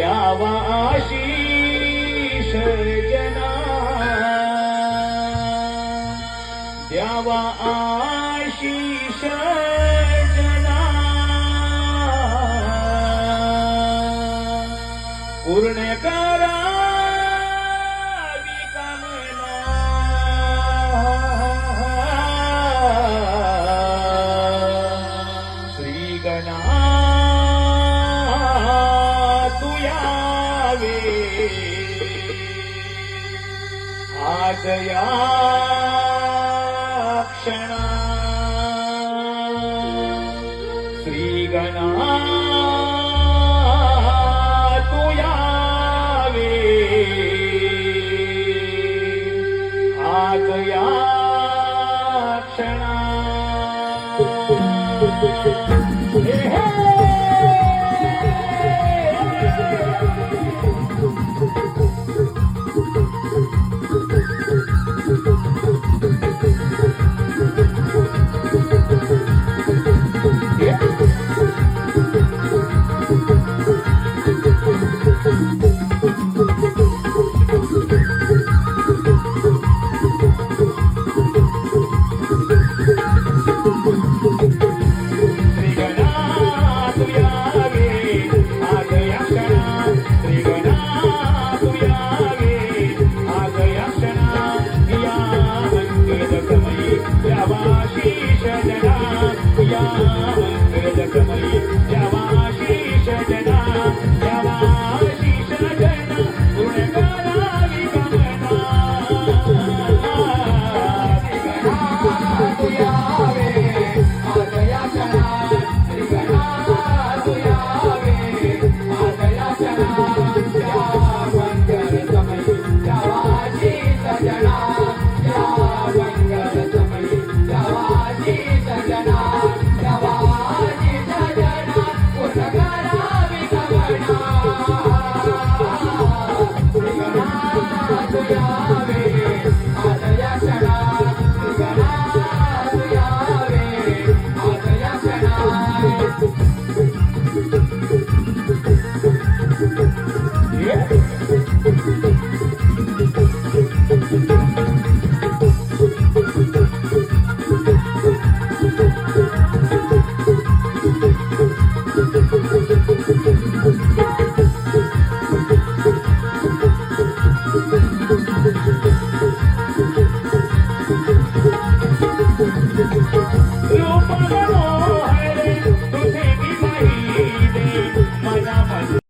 द्यावा आशीष जना. द्यावा आशीष जना. पूर्ण करा यावे. आज या क्षणा. श्रीगणा यावे. आज या क्षणा. Yeah. You're